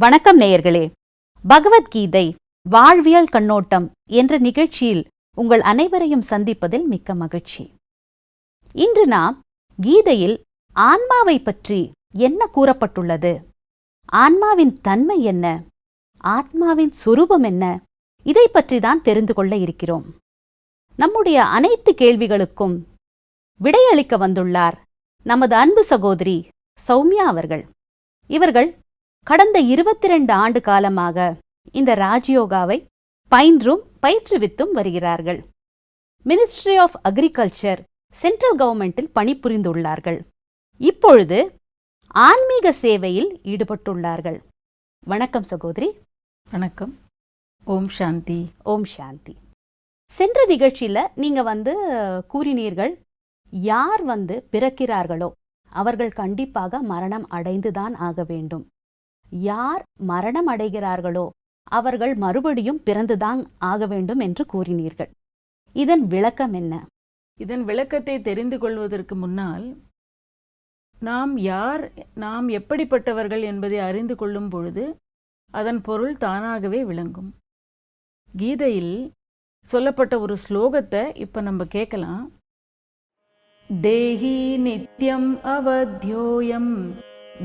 வணக்கம் நேயர்களே. பகவத்கீதை வாழ்வியல் கண்ணோட்டம் என்ற நிகழ்ச்சியில் உங்கள் அனைவரையும் சந்திப்பதில் மிக்க மகிழ்ச்சி. இன்று நாம் கீதையில் ஆன்மாவை பற்றி என்ன கூறப்பட்டுள்ளது? ஆன்மாவின் தன்மை என்ன? ஆத்மாவின் சுரூபம் என்ன? இதை பற்றி தான் தெரிந்து கொள்ள இருக்கிறோம். நம்முடைய அனைத்து கேள்விகளுக்கும் விடையளிக்க வந்துள்ளார் நமது அன்பு சகோதரி சௌமியா அவர்கள். இவர்கள் கடந்த இருபத்தி ரெண்டு ஆண்டு காலமாக இந்த ராஜயோகாவை பயின்றும் பயிற்றுவித்தும் வருகிறார்கள். மினிஸ்ட்ரி ஆஃப் அக்ரிகல்ச்சர் சென்ட்ரல் கவர்மெண்டில் பணிபுரிந்துள்ளார்கள். இப்பொழுது ஆன்மீக சேவையில் ஈடுபட்டுள்ளார்கள். வணக்கம் சகோதரி. வணக்கம். ஓம் சாந்தி. ஓம் சாந்தி. சென்ற நிகழ்ச்சியில நீங்க வந்து கூறினீர்கள் யார் வந்து பிறக்கிறார்களோ அவர்கள் கண்டிப்பாக மரணம் அடைந்துதான் ஆக வேண்டும். யார் மரணம் அடைகிறார்களோ அவர்கள் மறுபடியும் பிறந்துதான் ஆக வேண்டும் என்று கூறினீர்கள். இதன் விளக்கம் என்ன? இதன் விளக்கத்தை தெரிந்து கொள்வதற்கு முன்னால் நாம் யார் நாம் எப்படிப்பட்டவர்கள் என்பதை அறிந்து கொள்ளும் பொழுது அதன் பொருள் தானாகவே விளங்கும். கீதையில் சொல்லப்பட்ட ஒரு ஸ்லோகத்தை இப்போ நம்ம கேட்கலாம். தேஹி நித்யம் அவத்யோயம்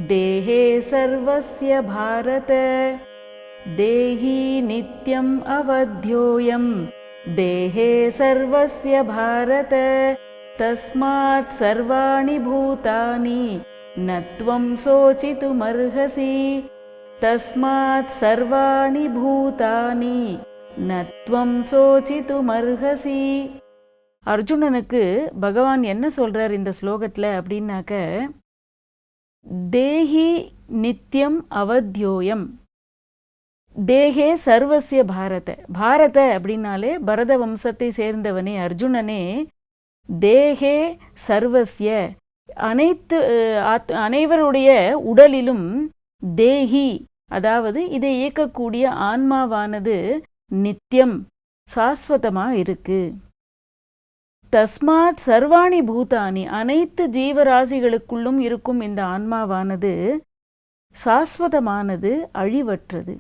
தேஹே சர்வஸ்ய பாரத தேஹி நித்யம் அவத்யோயம் देहे सर्वस्य भारत तस्मात् सर्वाणि भूतानि न त्वं शोचितुमर्हसि तस्मात् सर्वाणि भूतानि न त्वं शोचितुमर्हसि அர்ஜுனனுக்கு பகவான் என்ன சொல்றார் இந்த ஸ்லோகத்தில் அப்படின்னாக்க தேஹி நித்யம் அவத்யோயம். தேகே சர்வசிய பாரத. பாரத அப்படின்னாலே பரத வம்சத்தை சேர்ந்தவனே அர்ஜுனனே. தேகே சர்வசிய அனைத்து ஆத்- அனைவருடைய உடலிலும் தேஹி அதாவது இதை இயக்கக்கூடிய ஆன்மாவானது நித்தியம் சாஸ்வதமாக இருக்குது தஸ்மாத் சர்வாணி பூதானி அனைத்து ஜீவராசிகளுக்குள்ளும் இருக்கும் இந்த ஆன்மாவானது சாஸ்வதமானது அழிவற்றது.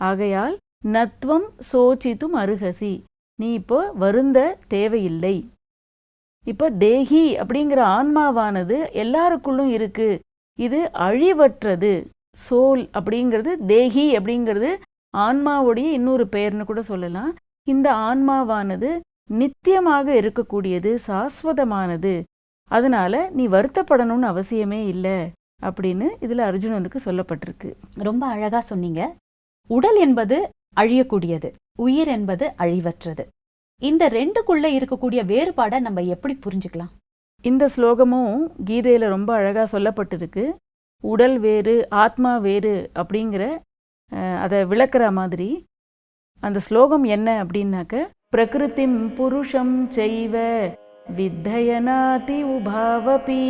ஆகையால் நத்வம் சோச்சித்தும் அருகசி. நீ இப்போ வருந்த தேவையில்லை. இப்போ தேஹி அப்படிங்கிற ஆன்மாவானது எல்லாருக்குள்ளும் இருக்கு. இது அழிவற்றது. சோல் அப்படிங்கிறது தேஹி அப்படிங்கிறது ஆன்மாவுடைய இன்னொரு பெயர்னு கூட சொல்லலாம். இந்த ஆன்மாவானது நித்தியமாக இருக்கக்கூடியது சாஸ்வதமானது. அதனால நீ வருத்தப்படணும்னு அவசியமே இல்லை அப்படின்னு இதுல அர்ஜுனனுக்கு சொல்லப்பட்டிருக்கு. ரொம்ப அழகா சொன்னீங்க. உடல் என்பது அழியக்கூடியது உயிர் என்பது அழிவற்றது. இந்த ரெண்டுக்குள்ள இருக்கக்கூடிய வேறுபாடை நம்ம எப்படி புரிஞ்சுக்கலாம்? இந்த ஸ்லோகமும் கீதையில ரொம்ப அழகா சொல்லப்பட்டிருக்கு. உடல் வேறு ஆத்மா வேறு அப்படிங்கிற அதை விளக்குற மாதிரி. அந்த ஸ்லோகம் என்ன அப்படின்னாக்க பிரகிருதிம் புருஷம் செய்வ வித்தயனாதி உபாவபி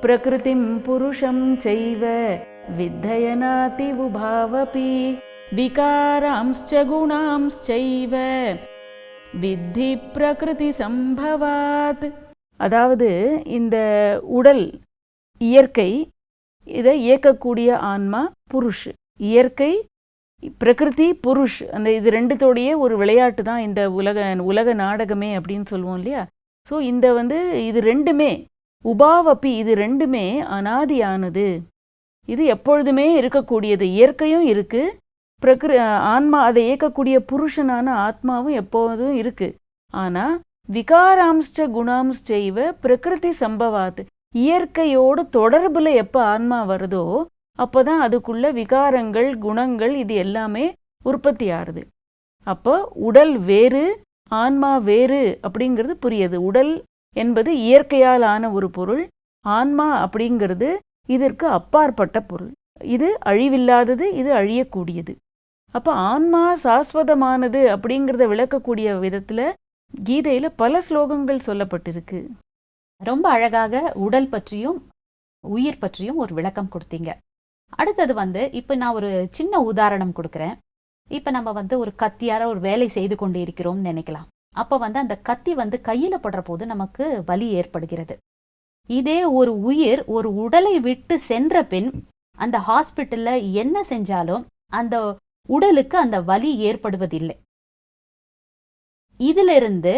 பிரகிருதிம் புருஷம் செய்வ வித்தயனாதி உபாவபி விகாராம்ச்ச குணாம்ச்சைவ வித்தி பிரகிருதி சம்பவாத் அதாவது இந்த உடல் இயற்கை இதை இயக்கக்கூடிய ஆன்மா புருஷ். இயற்கை பிரகிருதி புருஷ் அந்த இது ரெண்டுத்தோடைய ஒரு விளையாட்டு தான் இந்த உலக உலக நாடகமே அப்படின்னு சொல்லுவோம் இல்லையா? ஸோ இந்த வந்து இது ரெண்டுமே உபாவப்பி இது ரெண்டுமே அனாதியானது. இது எப்பொழுதுமே இருக்கக்கூடியது. இயற்கையும் இருக்குது பிரகிரு ஆன்மா அதை இயக்கக்கூடிய புருஷனான ஆத்மாவும் எப்போதும் இருக்குது ஆனால் விகாராம்ஸ்ட குணாம்ஸ்டைவ பிரகிருதி சம்பவாத்து இயற்கையோடு தொடர்பில் எப்போ ஆன்மா வருதோ அப்பதான் அதுக்குள்ள விகாரங்கள் குணங்கள் இது எல்லாமே உற்பத்தி ஆறுது. அப்போ உடல் வேறு ஆன்மா வேறு அப்படிங்கிறது புரியுது. உடல் என்பது இயற்கையால் ஆன ஒரு பொருள் ஆன்மா அப்படிங்கிறது இதற்கு அப்பாற்பட்ட பொருள். இது அழிவில்லாதது இது அழியக்கூடியது. அப்போ ஆன்மா சாஸ்வதமானது அப்படிங்கிறத விளக்கக்கூடிய விதத்தில் கீதையில் பல ஸ்லோகங்கள் சொல்லப்பட்டிருக்கு. ரொம்ப அழகாக உடல் பற்றியும் உயிர் பற்றியும் ஒரு விளக்கம் கொடுத்தீங்க. அடுத்தது வந்து இப்போ நான் ஒரு சின்ன உதாரணம் கொடுக்குறேன். இப்போ நம்ம வந்து ஒரு கத்தியார ஒரு வேலை செய்து கொண்டு இருக்கிறோம்னு நினைக்கலாம். அப்போ வந்து அந்த கத்தி வந்து கையில் படுற போது நமக்கு வலி ஏற்படுகிறது. இதே ஒரு உயிர் ஒரு உடலை விட்டு சென்ற பின் அந்த ஹாஸ்பிட்டலில் என்ன செஞ்சாலும் அந்த உடலுக்கு அந்த வலி ஏற்படுவதில்லை. இதிலிருந்து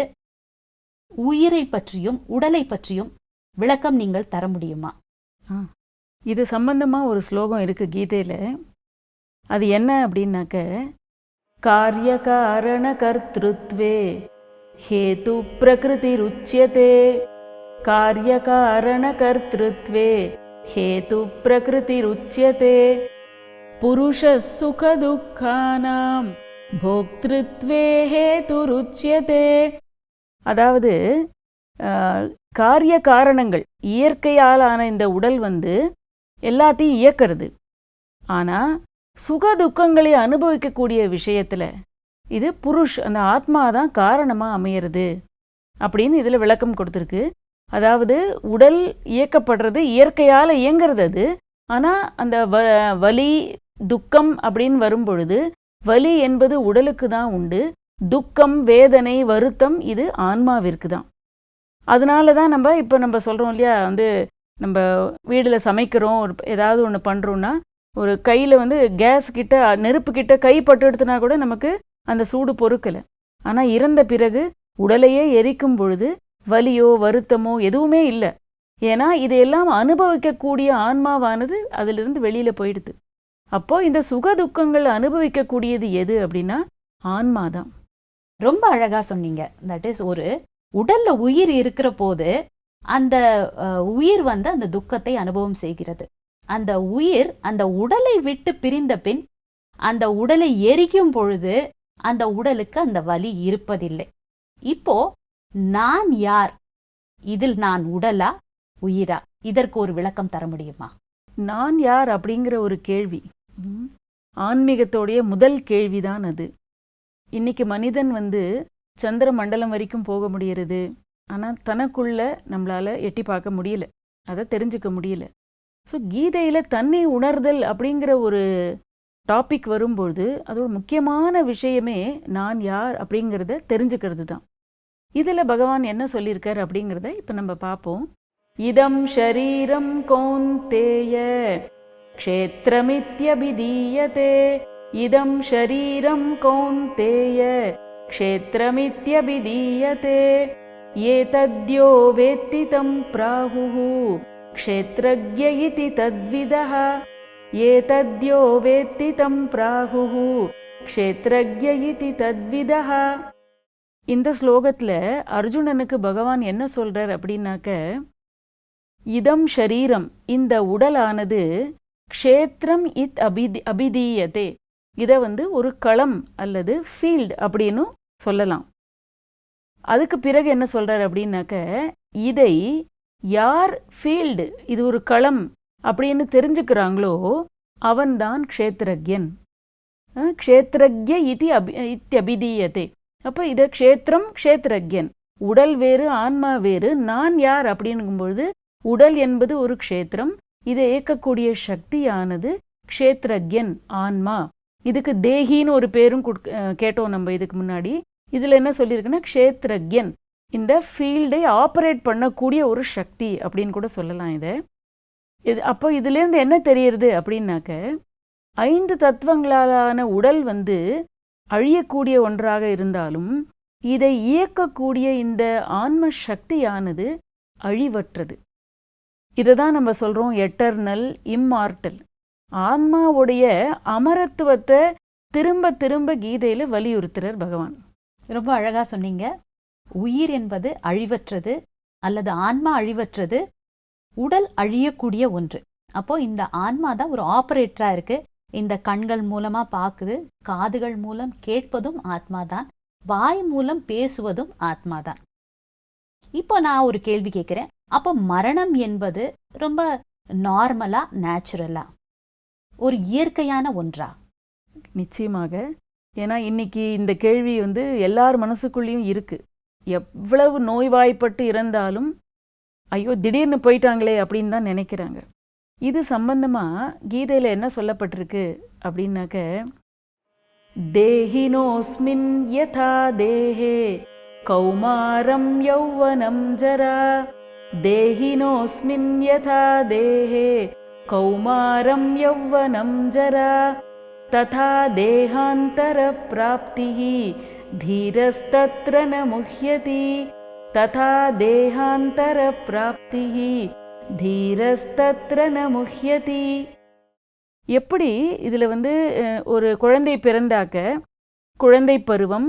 உயிரை பற்றியும் உடலை பற்றியும் விளக்கம் நீங்கள் தர முடியுமா? இது சம்பந்தமாக ஒரு ஸ்லோகம் இருக்குது கீதையில். அது என்ன அப்படின்னாக்க காரிய காரண கர்த்திருத்வே ஹேது பிரகிருதி ருச்சியதே. காரிய காரண கர்த்திருத்வே ஹேது பிரகிருதி ருச்சியதே. புருஷ சுக துக்கானாம் போக்திருத்வே ஹேது ருச்சியதே. அதாவது காரிய காரணங்கள் இயற்கையாலான இந்த உடல் வந்து எல்லாத்தையும் இயக்கிறது. ஆனால் சுக துக்கங்களை அனுபவிக்கக்கூடிய விஷயத்தில் இது புருஷ் அந்த ஆத்மா தான் காரணமாக அமையிறது அப்படின்னு இதில் விளக்கம் கொடுத்துருக்கு. அதாவது உடல் இயக்கப்படுறது இயற்கையால் இயங்குறது அது. ஆனால் அந்த வ வலி துக்கம் அப்படின்னு வரும்பொழுது வலி என்பது உடலுக்கு தான் உண்டு. துக்கம் வேதனை வருத்தம் இது ஆன்மாவிற்கு தான். அதனால தான் நம்ம இப்போ நம்ம சொல்கிறோம் இல்லையா வந்து நம்ம வீட்டில் சமைக்கிறோம் ஒரு ஏதாவது ஒன்று பண்ணுறோன்னா ஒரு கையில் வந்து கேஸ் கிட்ட நெருப்பு கிட்ட கை பட்டு எடுத்துனா கூட நமக்கு அந்த சூடு பொறுக்கலை. ஆனால் இறந்த பிறகு உடலையே எரிக்கும் பொழுது வலியோ வருத்தமோ எதுவுமே இல்லை. ஏன்னா இதையெல்லாம் அனுபவிக்கக்கூடிய ஆன்மாவானது அதிலிருந்து வெளியில் போயிடுது. அப்போ இந்த சுக துக்கங்கள் அனுபவிக்கக்கூடியது எது அப்படின்னா ஆன்மா தான் ரொம்ப அழகாக சொன்னீங்க. தட் இஸ் ஒரு உடலில் உயிர் இருக்கிற போது அந்த உயிர் வந்து அந்த துக்கத்தை அனுபவம் செய்கிறது. அந்த உயிர் அந்த உடலை விட்டு பிரிந்த பின் அந்த உடலை எரிக்கும் பொழுது அந்த உடலுக்கு அந்த வலி இருப்பதில்லை. இப்போ நான் யார்? இதில் நான் உடலா? உயிரா? இதற்கு ஒரு விளக்கம் தர முடியுமா? நான் யார் அப்படிங்கிற ஒரு கேள்வி. ஆன்மீகத்தோடைய முதல் கேள்விதான் அது. இன்னைக்கு மனிதன் வந்து சந்திர மண்டலம் வரைக்கும் போக முடியறது ஆனால் தனக்குள்ள நம்மளால் எட்டி பார்க்க முடியல. அதை தெரிஞ்சுக்க முடியல. ஸோ கீதையில் தன்னை உணர்தல் அப்படிங்கிற ஒரு டாபிக் வரும்பொழுது அதோட முக்கியமான விஷயமே நான் யார் அப்படிங்கிறத தெரிஞ்சுக்கிறது தான் இதில் பகவான் என்ன சொல்லியிருக்கார் அப்படிங்கிறத இப்போ நம்ம பார்ப்போம். இதம் ஷரீரம் கௌந்தேய க்ஷேத்திரமித்யபிதீயதே. இதம் ஷரீரம் கௌந்தேய க்ஷேத்திரமித்யபிதீயதே. एतद्यो वेत्ति तं प्राहुः क्षेत्रज्ञ इति तद्विदः एतद्यो वेत्ति तं प्राहुः क्षेत्रज्ञ इति तद्विदः இந்த ஸ்லோகத்துல அர்ஜுனனுக்கு பகவான் என்ன சொல்றார் அப்படின்னாக்க இதம் ஷரீரம் இந்த உடலானது க்ஷேத்திரம் இத் அபிதி அபிதீயதே இதை வந்து ஒரு களம் அல்லது ஃபீல்டு அப்படின்னும் சொல்லலாம் அதுக்கு பிறகு என்ன சொல்கிறார் அப்படின்னாக்க இதை யார் ஃபீல்டு இது ஒரு களம் அப்படின்னு தெரிஞ்சுக்கிறாங்களோ அவன்தான் க்ஷேத்திரஜன் அஹ், க்ஷேத்திரஜ்ய இதி அபி இத்தியபிதீயதே. அப்போ இதை க்ஷேத்திரம் க்ஷேத்திரஜன் உடல் வேறு ஆன்மா வேறு நான் யார் அப்படிங்கும்பொழுது உடல் என்பது ஒரு க்ஷேத்திரம் இதை இயக்கக்கூடிய சக்தியானது க்ஷேத்ரஜன் ஆன்மா. இதுக்கு தேகின்னு ஒரு பேரும் குடுக்க- கேட்டோம் நம்ம இதுக்கு முன்னாடி. இதில் என்ன சொல்லியிருக்குன்னா க்ஷேத்ரக்யன் இந்த ஃபீல்டை ஆப்ரேட் பண்ணக்கூடிய ஒரு சக்தி அப்படின்னு கூட சொல்லலாம் இதை. இது அப்போ இதுலேருந்து என்ன தெரியுது அப்படின்னாக்க ஐந்து தத்துவங்களாலான உடல் வந்து அழியக்கூடிய ஒன்றாக இருந்தாலும் இதை இயக்கக்கூடிய இந்த ஆன்ம சக்தியானது அழிவற்றது. இதை தான் நம்ம சொல்கிறோம் எட்டர்னல் இம்மார்டல் ஆன்மாவுடைய அமரத்துவத்தை திரும்ப திரும்ப கீதையில் வலியுறுத்துறார் பகவான். ரொம்ப அழகாக சொன்னீங்க. உயிர் என்பது அழிவற்றது அல்லது ஆன்மா அழிவற்றது உடல் அழியக்கூடிய ஒன்று. அப்போ இந்த ஆன்மா தான் ஒரு ஆபரேட்டரா இருக்கு. இந்த கண்கள் மூலமா பார்க்குது காதுகள் மூலம் கேட்பதும் ஆத்மா தான் வாய் மூலம் பேசுவதும் ஆத்மா தான். இப்போ நான் ஒரு கேள்வி கேட்கிறேன் அப்போ மரணம் என்பது ரொம்ப நார்மலா நேச்சுரலா? ஒரு இயற்கையான ஒன்றா? நிச்சயமாக. ஏன்னா இன்னைக்கு இந்த கேள்வி வந்து எல்லார் மனசுக்குள்ளேயும் இருக்கு. எவ்வளவு நோய்வாய்ப்பட்டு இறந்தாலும் ஐயோ திடீர்னு போயிட்டாங்களே அப்படின்னு தான் நினைக்கிறாங்க. இது சம்பந்தமாக கீதையில் என்ன சொல்லப்பட்டிருக்கு அப்படின்னாக்க தேஹினோஸ்மின் யதா தேஹே கௌமாரம் யௌவனம் ஜரா தேஹினோஸ்மின் யதா தேஹே கௌமாரம் யௌவனம் ஜரா तथा देहान्तरप्राप्तिः धीरस्तत्र न मुह्यति तथा देहान्तरप्राप्तिः धीरस्तत्र न मुह्यति எப்படி இதில் வந்து அஹ், ஒரு குழந்தை பிறந்தாக்க குழந்தை பருவம்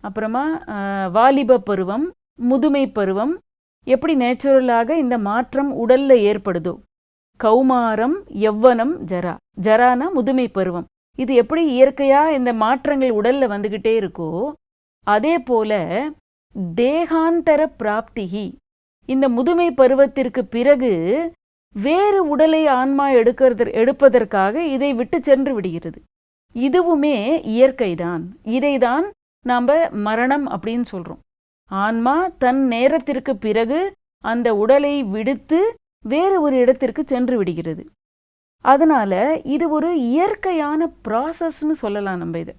அப்புறமா அஹ், வாலிப பருவம் முதுமை பருவம் எப்படி நேச்சுரலாக இந்த மாற்றம் உடல்ல ஏற்படுதோ கௌமாரம் யவ்வனம் ஜரா ஜரானா முதுமை பருவம் இது எப்படி இயற்கையாக இந்த மாற்றங்கள் உடலில் வந்துக்கிட்டே இருக்கோ அதே போல தேகாந்தர பிராப்திகி. இந்த முதுமை பருவத்திற்கு பிறகு வேறு உடலை ஆன்மா எடுக்கிறது எடுப்பதற்காக இதை விட்டு சென்று விடுகிறது. இதுவுமே இயற்கைதான். இதைதான் நாம் மரணம் அப்படின்னு சொல்கிறோம் ஆன்மா தன் நேரத்திற்கு பிறகு அந்த உடலை விடுத்து வேறு ஒரு இடத்திற்கு சென்று விடுகிறது. அதனால் இது ஒரு இயற்கையான ப்ராசஸ்ன்னு சொல்லலாம் நம்ம இதை.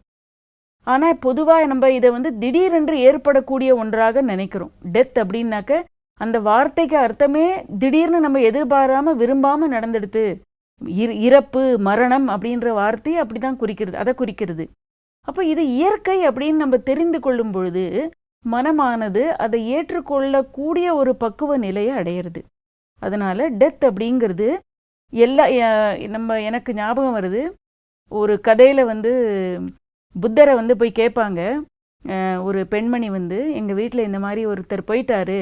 ஆனால் பொதுவாக நம்ம இதை வந்து திடீரென்று ஏற்படக்கூடிய ஒன்றாக நினைக்கிறோம். டெத் அப்படின்னாக்க அந்த வார்த்தைக்கு அர்த்தமே திடீர்னு நம்ம எதிர்பாராமல் விரும்பாமல் நடந்துடுது இறப்பு மரணம் அப்படின்ற வார்த்தையை அப்படிதான் குறிக்கிறது அதை குறிக்கிறது. அப்போ இது இயற்கை அப்படின்னு நம்ம தெரிந்து கொள்ளும் பொழுது மனமானது அதை ஏற்றுக்கொள்ளக்கூடிய ஒரு பக்குவ நிலையை அடையிறது. அதனால் டெத் அப்படிங்கிறது எல்லா நம்ம எனக்கு ஞாபகம் வருது ஒரு கதையில் வந்து புத்தரை வந்து போய் கேட்பாங்க. ஒரு பெண்மணி வந்து எங்கள் வீட்டில் இந்த மாதிரி ஒருத்தர் போயிட்டாரு.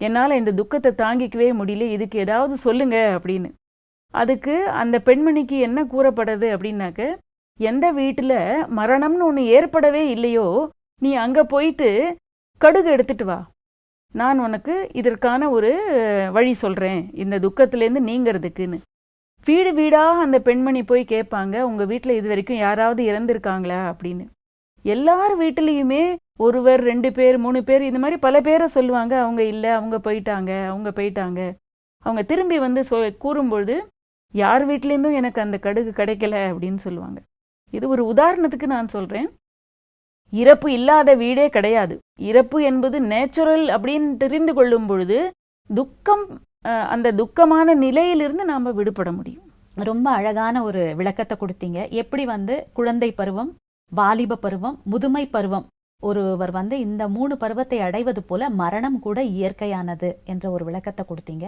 என்னால் இந்த துக்கத்தை தாங்கிக்கவே முடியல. இதுக்கு ஏதாவது சொல்லுங்க அப்படின்னு. அதுக்கு அந்த பெண்மணிக்கு என்ன கூறப்படுது அப்படின்னாக்க எந்த வீட்டில் மரணம்னு ஒன்று ஏற்படவே இல்லையோ நீ அங்கே போயிட்டு கடுகு எடுத்துட்டு வா. நான் உனக்கு இதற்கான ஒரு வழி சொல்கிறேன் இந்த துக்கத்துலேருந்து நீங்கிறதுக்குன்னு. வீடு வீடாக அந்த பெண்மணி போய் கேட்பாங்க உங்கள் வீட்டில் இது வரைக்கும் யாராவது இறந்துருக்காங்களா? அப்படின்னு. எல்லார் வீட்டிலையுமே ஒருவர் ரெண்டு பேர் மூணு பேர் இந்த மாதிரி பல பேரை சொல்லுவாங்க. அவங்க இல்லை அவங்க போயிட்டாங்க அவங்க போயிட்டாங்க. அவங்க திரும்பி வந்து சொ கூறும்பொழுது யார் வீட்லேருந்தும் எனக்கு அந்த கடுகு கிடைக்கல அப்படின்னு சொல்லுவாங்க. இது ஒரு உதாரணத்துக்கு நான் சொல்கிறேன் இறப்பு இல்லாத வீடே கிடையாது. இறப்பு என்பது நேச்சுரல் அப்படின்னு தெரிந்து கொள்ளும் பொழுது துக்கம் அந்த துக்கமான நிலையிலிருந்து நாம் விடுபட முடியும். ரொம்ப அழகான ஒரு விளக்கத்தை கொடுத்தீங்க. எப்படி வந்து குழந்தை பருவம் வாலிப பருவம் முதுமை பருவம் ஒருவர் வந்து இந்த மூணு பருவத்தை அடைவது போல மரணம் கூட இயற்கையானது என்ற ஒரு விளக்கத்தை கொடுத்தீங்க.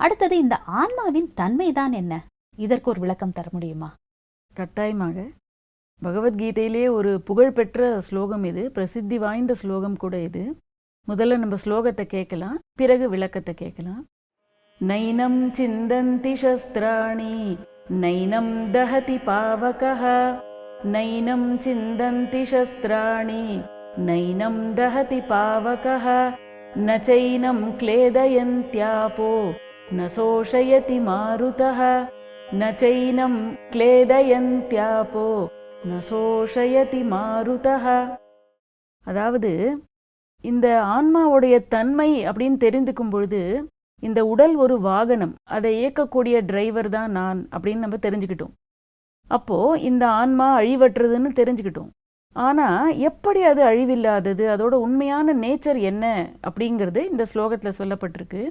அடுத்தது இந்த ஆன்மாவின் தன்மைதான் என்ன? இதற்கு ஒரு விளக்கம் தர முடியுமா? கட்டாயமாக. பகவத்கீதையிலே ஒரு புகழ்பெற்ற ஸ்லோகம் இது பிரசித்தி வாய்ந்த ஸ்லோகம் கூட இது முதல்ல நம்ம ஸ்லோகத்தை கேட்கலாம் பிறகு விளக்கத்தை கேட்கலாம் நைனம் சிந்தந்தி சஸ்திராணி நைனம் தஹதி பாவகः நைனம் சிந்தந்தி சஸ்திராணி நைனம் தஹதி பாவகः न चैनं क्लेदयन्त्यापो न शोषयति मारुतः न चैनं क्लेदयन्त्यापो நசோஷயதி சோஷயதி அதாவது இந்த ஆன்மாவுடைய தன்மை அப்படின்னு தெரிந்துக்கும் பொழுது இந்த உடல் ஒரு வாகனம் அதை இயக்கக்கூடிய டிரைவர் தான் நான் அப்படின்னு நம்ம தெரிஞ்சுக்கிட்டோம். அப்போது இந்த ஆன்மா அழிவற்றதுன்னு தெரிஞ்சுக்கிட்டோம். ஆனால் எப்படி அது அழிவில்லாதது? அதோட உண்மையான நேச்சர் என்ன? அப்படிங்கிறது இந்த ஸ்லோகத்தில் சொல்லப்பட்டிருக்கு.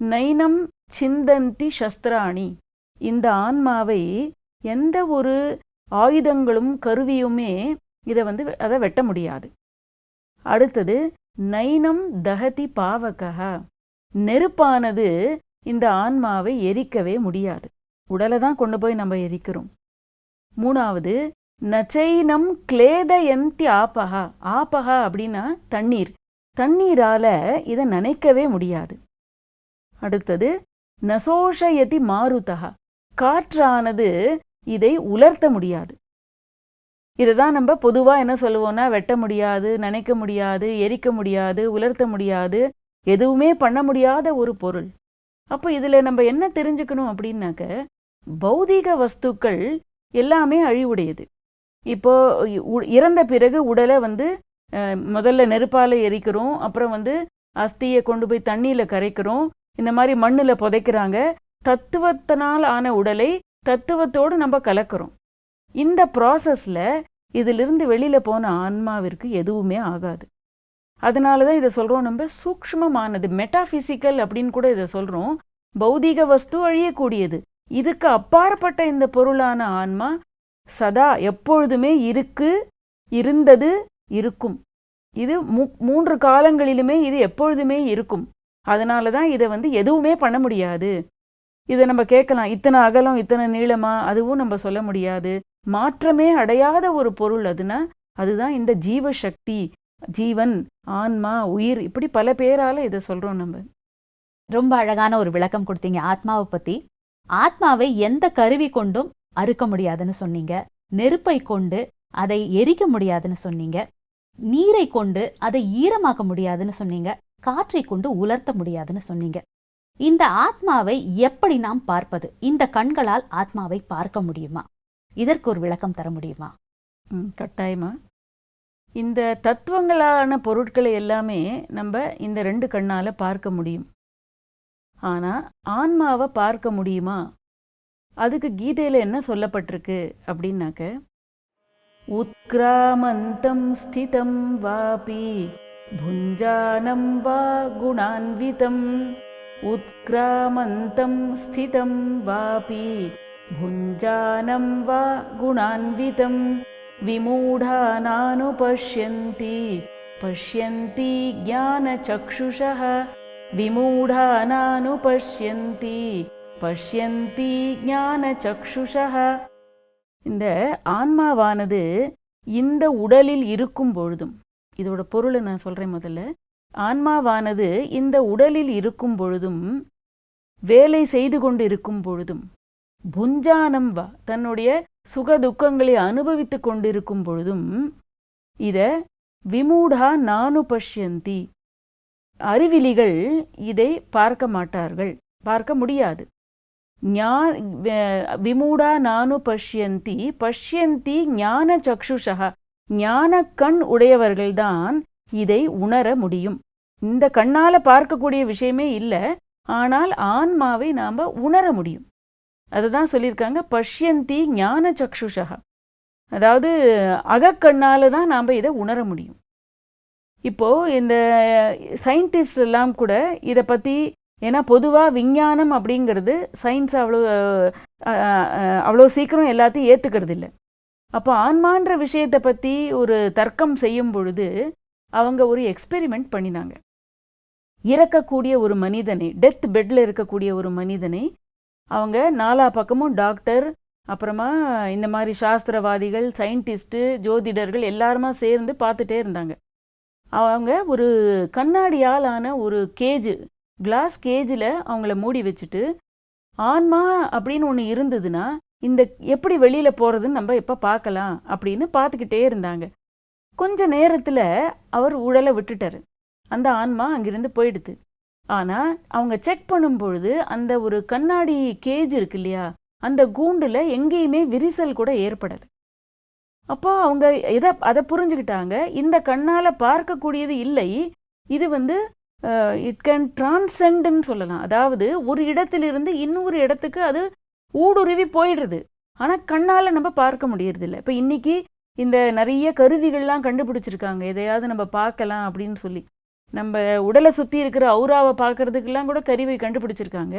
நைனம் சிந்தந்தி சஸ்திராணி. இந்த ஆன்மாவை எந்த ஒரு ஆயுதங்களும் கருவியுமே இதை வந்து அதை வெட்ட முடியாது. அடுத்தது நைனம் தகதி பாவகா நெருப்பானது இந்த ஆன்மாவை எரிக்கவே முடியாது. உடலை தான் கொண்டு போய் நம்ம எரிக்கிறோம். மூணாவது நச்சைனம் கிளேதயந்தி ஆபகா ஆபகா அப்படின்னா தண்ணீர். தண்ணீரால இதை நனைக்கவே முடியாது. அடுத்தது நசோஷயதி மாருதகா காற்றானது இதை உலர்த்த முடியாது. இதை தான் நம்ம பொதுவாக என்ன சொல்லுவோம்னா வெட்ட முடியாது நினைக்க முடியாது எரிக்க முடியாது உலர்த்த முடியாது எதுவுமே பண்ண முடியாத ஒரு பொருள். அப்போ இதில் நம்ம என்ன தெரிஞ்சுக்கணும் அப்படின்னாக்க பௌதீக வஸ்துக்கள் எல்லாமே அழிவுடையது. இப்போ உ- இறந்த பிறகு உடலை வந்து முதல்ல நெருப்பால் எரிக்கிறோம் அப்புறம் வந்து அஸ்தியை கொண்டு போய் தண்ணியில் கரைக்கிறோம் இந்த மாதிரி மண்ணில் புதைக்கிறாங்க. தத்துவத்தினால் ஆன உடலை தத்துவத்தோடு நம்ம கலக்கிறோம். இந்த ப்ராசஸில் இதிலிருந்து வெளியில் போன ஆன்மாவிற்கு எதுவுமே ஆகாது. அதனால தான் இதை சொல்கிறோம் நம்ம சூக்ஷ்மமானது மெட்டாஃபிசிக்கல் அப்படின்னு கூட இதை சொல்கிறோம் பௌதீக வஸ்து அழியக்கூடியது. இதுக்கு அப்பாற்பட்ட இந்த பொருளான ஆன்மா சதா எப்பொழுதுமே இருக்கு இருந்தது இருக்கும். இது மூ மூன்று காலங்களிலுமே இது எப்பொழுதுமே இருக்கும். அதனால தான் இதை வந்து எதுவுமே பண்ண முடியாது. இதை நம்ம கேட்கலாம். இத்தனை அகலம் இத்தனை நீளமா? அதுவும் நம்ம சொல்ல முடியாது. மாற்றமே அடையாத ஒரு பொருள் அதுனா அதுதான் இந்த ஜீவ சக்தி ஜீவன் ஆன்மா உயிர் இப்படி பல பேரால இதை சொல்றோம் நம்ம. ரொம்ப அழகான ஒரு விளக்கம் கொடுத்தீங்க ஆத்மாவை பத்தி. ஆத்மாவை எந்த கருவி கொண்டும் அறுக்க முடியாதுன்னு சொன்னீங்க. நெருப்பை கொண்டு அதை எரிக்க முடியாதுன்னு சொன்னீங்க. நீரை கொண்டு அதை ஈரமாக்க முடியாதுன்னு சொன்னீங்க. காற்றை கொண்டு உலர்த்த முடியாதுன்னு சொன்னீங்க. இந்த ஆத்மாவை எப்படி நாம் பார்ப்பது? இந்த கண்களால் ஆத்மாவை பார்க்க முடியுமா? இதற்கு ஒரு விளக்கம் தர முடியுமா? ம், கட்டாயமா. இந்த தத்துவங்களான பொருட்களை எல்லாமே நம்ம இந்த ரெண்டு கண்ணால் பார்க்க முடியும். ஆனால் ஆன்மாவை பார்க்க முடியுமா? அதுக்கு கீதையில் என்ன சொல்லப்பட்டிருக்கு அப்படின்னாக்க உத்கிராமந்தம் ஸ்திதம் வாபி புஞ்சானம் வா குணான்விதம் உத்கிராமந்தம் ஸ்திதம் வாபி भुञ्जानं वा गुणान्वितं विमूढानानुपश्यन्ति पश्यन्ति ज्ञानचक्षुषः विमूढानानुपश्यन्ति பஷ்யந்தி ஞான சக்ஷுஷः இந்த ஆன்மாவானது இந்த உடலில் இருக்கும் பொழுதும் இதோட பொருளை நான் சொல்றேன் முதல்ல ஆன்மாவானது இந்த உடலில் இருக்கும் பொழுதும் வேலை செய்து கொண்டு இருக்கும் பொழுதும் புஞ்சானம் வா தன்னுடைய சுக துக்கங்களை அனுபவித்துக் கொண்டிருக்கும் பொழுதும் இத விமூடா நானு பஷ்யந்தி. அறிவிலிகள் இதை பார்க்க மாட்டார்கள் பார்க்க முடியாது. ஞா விமூடா நானு பஷ்யந்தி பஷ்யந்தி ஞான சக்ஷுஷா ஞான கண் உடையவர்கள்தான் இதை உணர முடியும். இந்த கண்ணால பார்க்கக்கூடிய விஷயமே இல்லை ஆனால் ஆன்மாவை நாம் உணர முடியும். அதுதான் சொல்லியிருக்காங்க பஷ்யந்தி ஞான சக்ஷுஷா அதாவது அகக்கண்ணால தான் நாம் இதை உணர முடியும். இப்போ இந்த சயின்டிஸ்ட் எல்லாம் கூட இதை பற்றி ஏன்னா பொதுவாக விஞ்ஞானம் அப்படிங்கிறது சயின்ஸ் அவ்வளோ அவ்வளோ சீக்கிரம் எல்லாத்தையும் ஏற்றுக்கிறது இல்லை அப்போ ஆன்மான்ற விஷயத்தை பற்றி ஒரு தர்க்கம் செய்யும் பொழுது அவங்க ஒரு எக்ஸ்பெரிமெண்ட் பண்ணினாங்க. இறக்கக்கூடிய ஒரு மனிதனை டெத் பெட்டில் இருக்கக்கூடிய ஒரு மனிதனை அவங்க நாலா பக்கமும் டாக்டர் அப்புறமா இந்த மாதிரி சாஸ்திரவாதிகள் சயின்டிஸ்ட்டு ஜோதிடர்கள் எல்லாருமா சேர்ந்து பார்த்துட்டே இருந்தாங்க. அவங்க ஒரு கண்ணாடியால் ஆன ஒரு கேஜு கிளாஸ் கேஜில் அவங்கள மூடி வச்சுட்டு ஆன்மா அப்படின்னு ஒன்று இருந்ததுன்னா இந்த எப்படி வெளியில் போகிறதுன்னு நம்ம எப்போ பார்க்கலாம் அப்படின்னு பார்த்துக்கிட்டே இருந்தாங்க. கொஞ்ச நேரத்தில் அவர் உடலை விட்டுட்டாரு. அந்த ஆன்மா அங்கிருந்து போயிடுது. ஆனால் அவங்க செக் பண்ணும் பொழுது அந்த ஒரு கண்ணாடி கேஜ் இருக்கு இல்லையா அந்த கூண்டில் எங்கேயுமே விரிசல் கூட ஏற்படலை. அப்போ அவங்க எதை அதை புரிஞ்சுக்கிட்டாங்க இந்த கண்ணால் பார்க்கக்கூடியது இல்லை இது வந்து இட் கேன் டிரான்சென்ட்னு சொல்லலாம். அதாவது ஒரு இடத்திலிருந்து இன்னொரு இடத்துக்கு அது ஊடுருவி போயிடுறது ஆனால் கண்ணால் நம்ம பார்க்க முடியறதில்ல. இப்போ இன்னைக்கு இந்த நிறைய கருவிகள்லாம் கண்டுபிடிச்சிருக்காங்க. எதையாவது நம்ம பார்க்கலாம் அப்படின்னு சொல்லி. நம்ம உடலை சுற்றி இருக்கிற ஔராவை பார்க்கறதுக்கெல்லாம் கூட கருவி கண்டுபிடிச்சிருக்காங்க.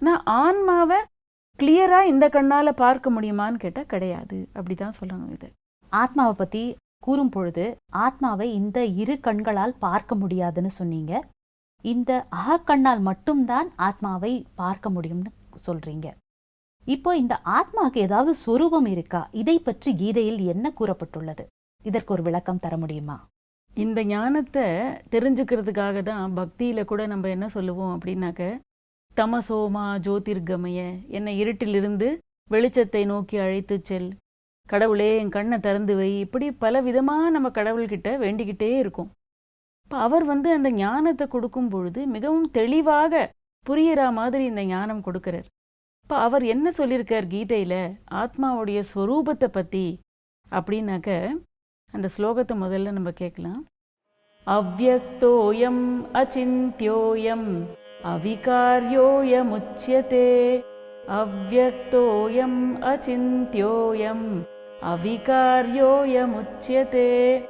ஆனால் ஆன்மாவை கிளியராக இந்த கண்ணால் பார்க்க முடியுமான்னு கேட்டால் கிடையாது. அப்படி தான் சொல்லணும் இது. ஆத்மாவை பற்றி கூறும் பொழுது ஆத்மாவை இந்த இரு கண்களால் பார்க்க முடியாதுன்னு சொன்னீங்க. இந்த அகக்கண்ணால் மட்டும்தான் ஆத்மாவை பார்க்க முடியும்னு சொல்கிறீங்க இப்போ இந்த ஆத்மாவுக்கு ஏதாவது சொரூபம் இருக்கா? இதை பற்றி கீதையில் என்ன கூறப்பட்டுள்ளது? இதற்கு ஒரு விளக்கம் தர முடியுமா? இந்த ஞானத்தை தெரிஞ்சுக்கிறதுக்காக தான் பக்தியில் கூட நம்ம என்ன சொல்லுவோம் அப்படின்னாக்க தமசோமா ஜோதிர்கமய என்னை இருட்டிலிருந்து வெளிச்சத்தை நோக்கி அழைத்து செல். கடவுளே என் கண்ணை திறந்து வை. இப்படி பல விதமாக நம்ம கடவுள்கிட்ட வேண்டிக்கிட்டே இருக்கோம். இப்போ அவர் வந்து அந்த ஞானத்தை கொடுக்கும் பொழுது மிகவும் தெளிவாக புரியிற மாதிரி இந்த ஞானம் கொடுக்கிறார். இப்போ அவர் என்ன சொல்லியிருக்கார் கீதையில்? ஆத்மாவுடைய ஸ்வரூபத்தை பற்றி அப்படின்னாக்க அந்த ஸ்லோகத்தை முதல்ல நம்ம கேட்கலாம். அவ்வக்தோயம் அச்சிந்தியோயம் அவிகாரியோயமுச்சியதே. அவ்வக்தோயம் அச்சிந்தியோயம் அவிகாரியோயமுச்சியதே.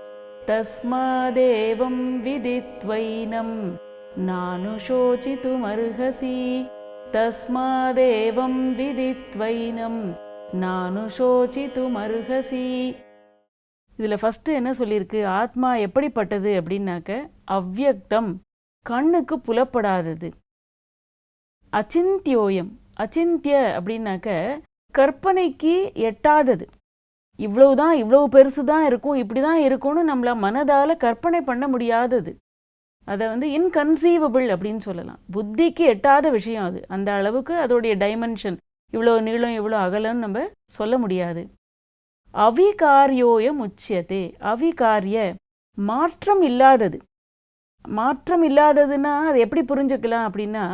தஸ்மாதேவம் விதித்வைனம் நானுஷோச்சித்துமர்ஹசி தஸ்மாதேவம் விதித்வைனம் நானுஷோச்சித்துமர்ஹசி இதில் ஃபஸ்ட்டு என்ன சொல்லியிருக்கு? ஆத்மா எப்படிப்பட்டது அப்படின்னாக்க அவ்யக்தம் கண்ணுக்கு புலப்படாதது. அச்சிந்தியோயம் அச்சிந்திய அப்படின்னாக்க கற்பனைக்கு எட்டாதது. இவ்வளவுதான் இவ்வளவு பெருசு தான் இருக்கும் இப்படி தான் இருக்கும்னு நம்மள மனதால் கற்பனை பண்ண முடியாதது. அதை வந்து இன்கன்சீவபிள் அப்படின்னு சொல்லலாம். புத்திக்கு எட்டாத விஷயம் அது. அந்த அளவுக்கு அதோடைய டைமென்ஷன் இவ்வளோ நீளம் இவ்வளோ அகலன்னு நம்ம சொல்ல முடியாது. அவிகாரியோயம் உச்சியதே. அவிகாரிய மாற்றம் இல்லாதது. மாற்றம் இல்லாததுன்னா அது எப்படி புரிஞ்சுக்கலாம் அப்படின்னா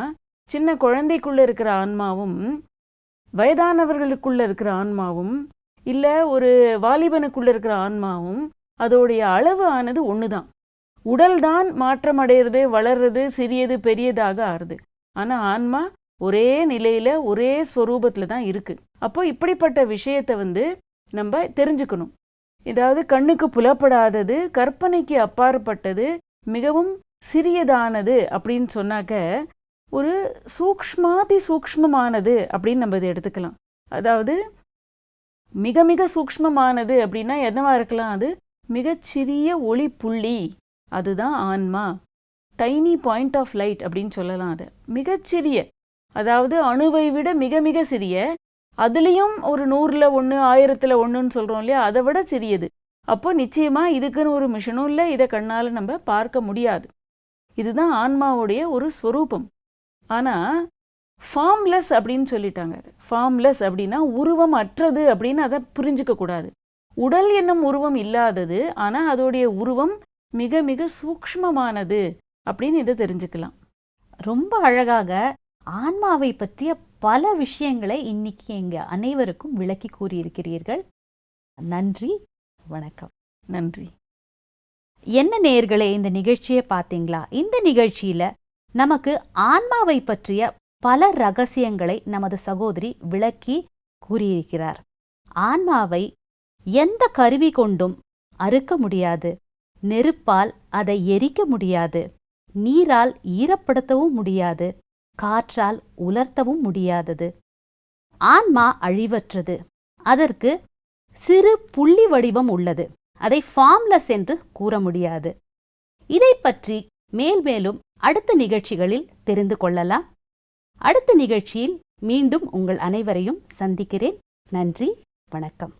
சின்ன குழந்தைக்குள்ளே இருக்கிற ஆன்மாவும் வயதானவர்களுக்குள்ளே இருக்கிற ஆன்மாவும் இல்லை ஒரு வாலிபனுக்குள்ளே இருக்கிற ஆன்மாவும் அதோடைய அளவு ஆனது ஒன்று தான் உடல் தான் மாற்றம் அடையிறது வளர்றது சிறியது பெரியதாக ஆறுது. ஆனால் ஆன்மா ஒரே நிலையில் ஒரே ஸ்வரூபத்தில் தான் இருக்குது அப்போ இப்படிப்பட்ட விஷயத்தை வந்து நம்ம தெரிஞ்சுக்கணும். இதாவது கண்ணுக்கு புலப்படாதது கற்பனைக்கு அப்பாற்பட்டது மிகவும் சிறியதானது அப்படின்னு சொன்னாக்க ஒரு சூக்ஷ்மாதி சூக்ஷ்மமானது அப்படின்னு நம்ம இதை எடுத்துக்கலாம். அதாவது மிக மிக சூக்ஷ்மமானது அப்படின்னா என்னவா இருக்கலாம்? அது மிகச்சிறிய ஒளி புள்ளி அதுதான் ஆன்மா. டைனி பாயிண்ட் ஆஃப் லைட் அப்படின்னு சொல்லலாம் அதை. மிகச்சிறிய அதாவது அணுவை விட மிக மிக சிறிய அதுலேயும் ஒரு நூறில் ஒன்று ஆயிரத்தில் ஒன்றுன்னு சொல்கிறோம் இல்லையா? அதை விட சிறியது. அப்போ நிச்சயமாக இதுக்குன்னு ஒரு மிஷனும் இல்லை இதை கண்ணால் நம்ம பார்க்க முடியாது. இதுதான் ஆன்மாவுடைய ஒரு ஸ்வரூபம். ஆனால் ஃபார்ம்லெஸ் அப்படின்னு சொல்லிட்டாங்க அது. ஃபார்ம்லெஸ் அப்படின்னா உருவம் அற்றது அப்படின்னு அதை புரிஞ்சுக்க கூடாது. உடல் என்னும் உருவம் இல்லாதது ஆனால் அதோடைய உருவம் மிக மிக சூக்ஷ்மமானது அப்படின்னு இதை தெரிஞ்சுக்கலாம். ரொம்ப அழகாக ஆன்மாவை பற்றிய பல விஷயங்களை இன்னைக்கு எங்க அனைவருக்கும் விளக்கி கூறியிருக்கிறீர்கள். நன்றி வணக்கம். நன்றி. என்ன நேயர்களே இந்த நிகழ்ச்சியை பார்த்தீங்களா? இந்த நிகழ்ச்சியில நமக்கு ஆன்மாவை பற்றிய பல ரகசியங்களை நமது சகோதரி விளக்கி கூறியிருக்கிறார். ஆன்மாவை எந்த கருவி கொண்டும் அறுக்க முடியாது. நெருப்பால் அதை எரிக்க முடியாது. நீரால் ஈரப்படுத்தவும் முடியாது. காற்றால் உலர்த்தவும் முடியாதது. ஆன்மா அழிவற்றது. அதற்கு சிறு புள்ளி வடிவம் உள்ளது. அதை ஃபார்ம்லெஸ் என்று கூற முடியாது. இதை பற்றி மேல் மேலும் அடுத்த நிகழ்ச்சிகளில் தெரிந்து கொள்ளலாம். அடுத்த நிகழ்ச்சியில் மீண்டும் உங்கள் அனைவரையும் சந்திக்கிறேன். நன்றி வணக்கம்.